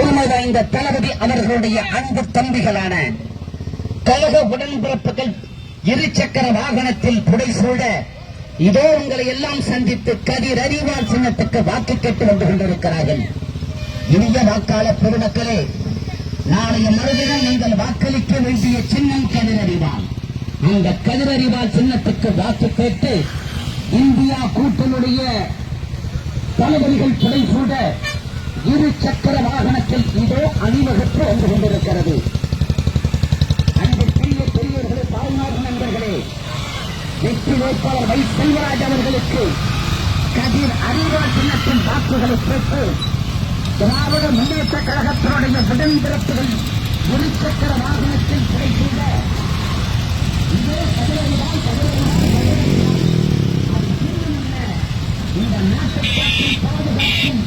பொறுமை வாய்ந்த தளபதி அவர்களுடைய அன்பு தம்பிகளான கழக உடன்பிறப்புகள் இருசக்கர வாகனத்தில் புடை சூழ இதோ உங்களை எல்லாம் சந்தித்து கதிர் அறிவால் சின்னத்துக்கு வாக்கு கேட்டு வந்து கொண்டிருக்கிறார்கள். இனிய வாக்காள பெருமக்களே நாளைய மறுதினம் நீங்கள் வாக்களிக்க வேண்டிய சின்னம் கதிரறிவால் அந்த கதிரறிவால் சின்னத்துக்கு வாக்கு கேட்டு இந்தியா கூட்டணியுடைய தளபதிகள் புடை சூழ இரு சக்கர வாகனத்தில் இதோ அணிவகுப்பு வந்து கொண்டிருக்கிறது. அன்பிற்குரிய பெரியவர்களே தாய்மார் நண்பர்களே வெற்றி வேட்பாளர் வை செல்வராஜ் அவர்களுக்கு கதிர் அறிவா சின்னத்தின் வாக்குகளை பெற்று திராவிட முன்னேற்ற கழகத்தினுடைய உடன்பிறப்புகள் இருசக்கர வாகனத்தில் கிடைக்கின்ற இதோ கதிரறிவால் கதிரறிவால் அது இந்த நாட்டுக்காற்றின் பாதுகாக்கும்